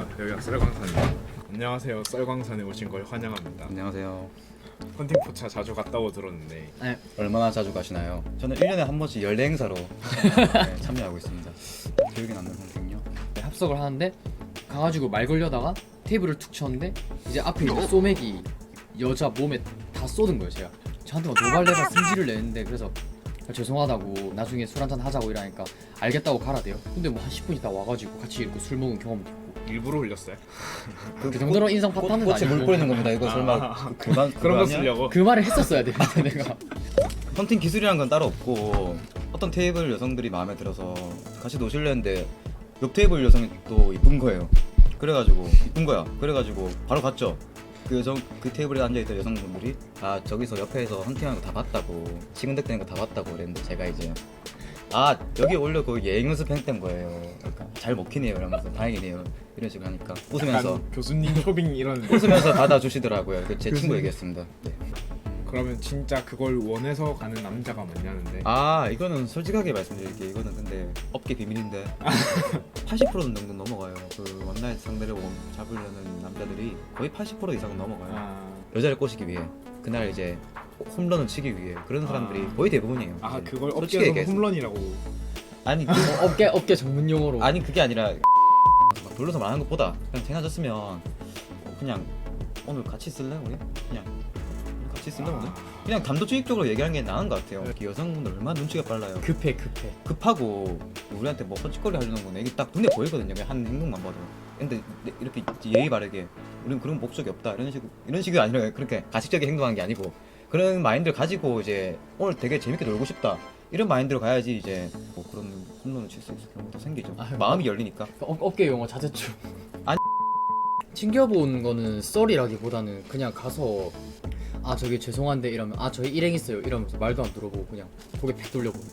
아니구나. 여기가 썰광산이야. 안녕하세요. 썰광산에 오신 걸 환영합니다. 안녕하세요. 헌팅 포차 자주 갔다고 들었는데 네, 얼마나 자주 가시나요? 저는 1년에 한 번씩 연례 행사로 네, 참여하고 있습니다. 기억에 남는 선생요. 합석을 하는데 가가지고 말 걸려다가 테이블을 툭 쳤는데 이제 앞에 있는 소맥이 여자 몸에 다 쏟은 거예요 제가 저한테 막 노발레가 승질을 내는데 그래서 죄송하다고 나중에 술 한잔 하자고 이러니까 알겠다고 가라대요 근데 뭐 한 10분 있다 와가지고 같이 이렇게 술 먹은 경험도 있고 일부러 흘렸어요? 그 정도로 인상 파탄은 꽃에 물 아니고 뿌리는 겁니다. 이거 설마 그, 그만 그런 거 아니야? 쓰려고. 그 말을 했었어야 되는데 내가 헌팅 기술이란 건 따로 없고 어떤 테이블 여성들이 마음에 들어서 같이 노실려 했는데 옆 테이블 여성이 또 이쁜 거예요. 그래가지고 이쁜 거야. 그래가지고 바로 갔죠. 그 여성 그 테이블에 앉아있던 여성분들이 아 저기서 옆에서 헌팅하는 거 다 봤다고 시근덕대는 거 다 봤다고 그랬는데 제가 이제 아 여기 원래 그 예행 연습 행된 거예요. 그러니까 잘 먹히네요. 이러면서 다행이네요. 이런 식으로 하니까 웃으면서 교수님 초빙 이런. 웃으면서 받아주시더라고요. 그 제 친구 교수님. 얘기했습니다. 네. 그러면 진짜 그걸 원해서 가는 남자가 많냐는데. 아 이거는 솔직하게 말씀드릴게요 이거는 근데 업계 비밀인데 80% 정도 넘어가요 그 원나잇 상대를 원- 잡으려는 남자들이 거의 80% 이상은 넘어가요 아, 여자를 꼬시기 위해 그날 이제 홈런을 치기 위해 그런 사람들이 아. 거의 대부분이에요 아 이제. 그걸 솔직히 업계에서 얘기해서. 홈런이라고. 아니 그- 어, 업계 업계 전문 용어로 아니 그게 아니라 막 돌려서 말하는 것보다 그냥 어, 그냥 오늘 같이 쓸래 우리? 그냥 쓸래 오늘? 그냥 단도직입적으로 얘기하는 게 나은 것 같아요 그 여성분들 얼마나 눈치가 빨라요 급해 급해 급하고 우리한테 뭐 헛짓거리 하려는 거는 이게 딱 눈에 보이거든요. 그냥 한 행동만 봐도. 근데 이렇게 예의 바르게 우리는 그런 목적이 없다 이런 식으로 이런 식이 아니라 그렇게 가식적인 행동한 게 아니고 그런 마인드를 가지고 이제 오늘 되게 재밌게 놀고 싶다 이런 마인드로 가야지 이제 뭐 그런 홈런을 칠 수 있을 경우도 생기죠. 아유, 마음이 열리니까. 업, 업계 용어 자제추 아니. 챙겨본 거는 썰이라기보다는 그냥 가서 아 저기 죄송한데 이러면 아 저희 일행 있어요. 이러면서 말도 안 들어보고 그냥 고개 팩 돌려보고.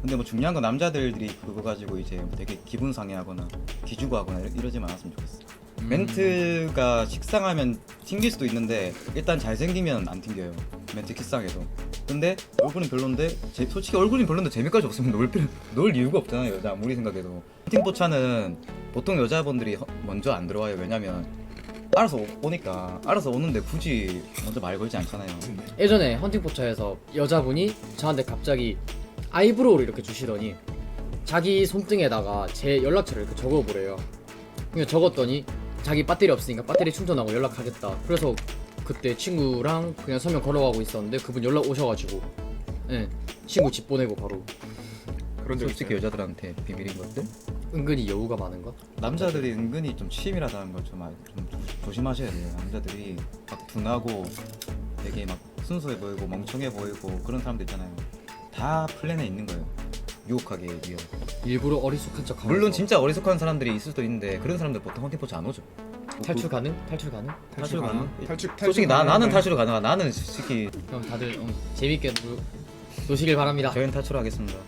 근데 뭐 중요한 건 남자들이 그거 가지고 이제 되게 기분 상해하거나 기주고 하거나 이러, 이러지만 않았으면 좋겠어. 음. 멘트가 식상하면 튕길 수도 있는데 일단 잘생기면 안 튕겨요. 멘트 식상해도. 근데 얼굴은 별론데 제, 솔직히 얼굴이 별론데 재미까지 없으면 놀, 필요, 놀 이유가 없잖아요 여자 아무리 생각해도. 팀 포차는 보통 여자분들이 허- 먼저 안 들어와요. 왜냐면 알아서 오- 오니까 알아서 오는데 굳이 먼저 말 걸지 않잖아요 예전에 헌팅포차에서 여자분이 저한테 갑자기 아이브로우를 이렇게 주시더니 자기 손등에다가 제 연락처를 이렇게 적어보래요. 그냥 적었더니 자기 배터리 없으니까 배터리 충전하고 연락하겠다. 그래서 그때 친구랑 그냥 서면 걸어가고 있었는데 그분 연락 오셔가지고 예 친구 집 보내고 바로 그런 적 솔직히 있어요. 여자들한테 비밀인 것들 은근히 여우가 많은 것. 남자들이 은근히 좀 치밀하다는 걸 좀 조심하셔야 돼요. 남자들이 막 둔하고 되게 막 순수해 보이고 멍청해 보이고 그런 사람들 있잖아요. 다 플랜에 있는 거예요. 유혹하기 위해. 일부러 어리숙한 척하면서 물론 진짜 어리숙한 사람들이 있을 수도 있는데 그런 사람들 보통 헌팅포츠 안 오죠. 탈출 가능? 탈출 가능? 탈출 가능? 탈출 솔직히 나 나는 거예요. 탈출이 가능하. 나는 솔직히 그럼 다들 음, 재밌게 노, 노시길 바랍니다. 저희는 탈출하겠습니다.